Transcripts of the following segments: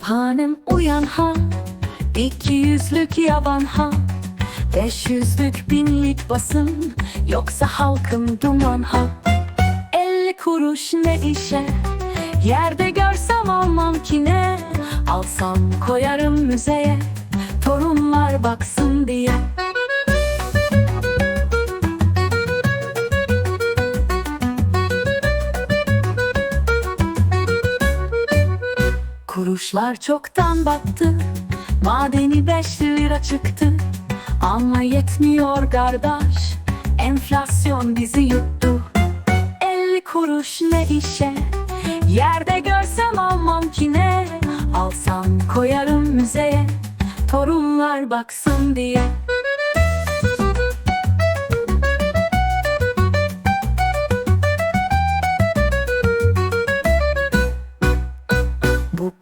Hanem uyan ha İki yüzlük yaban ha Beş yüzlük binlik basın Yoksa halkım duman ha. Elli kuruş ne işe Yerde görsem almam ki ne? Alsam koyarım müzeye Torunlar baksın diye Kuruşlar çoktan battı Madeni beş lira çıktı. Ama yetmiyor kardeş Enflasyon bizi yuttu. Elli kuruş ne işe? Yerde görsem almam ki Alsam koyarım müzeye Torunlar baksın diye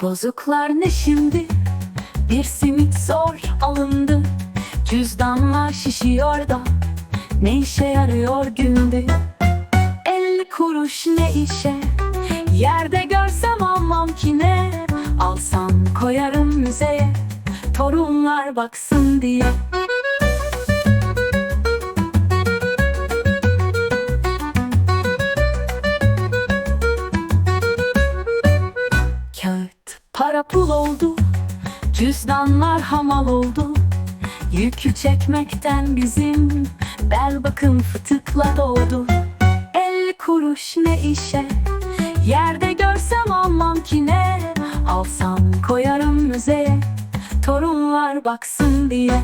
bozuklar ne şimdi? Bir simit zor alındı Cüzdanlar şişiyor da Ne işe yarıyor günde? Elli kuruş ne işe? Yerde görsem almam ki ne? Alsam koyarım müzeye Torunlar baksın diye Kağıt. Para pul oldu Cüzdanlar hamal oldu. Yükü çekmekten bizim Bel bakın fıtıkla doldu Elli kuruş ne işe? Yerde görsem almam ki ne? Alsam koyarım müzeye Torunlar baksın diye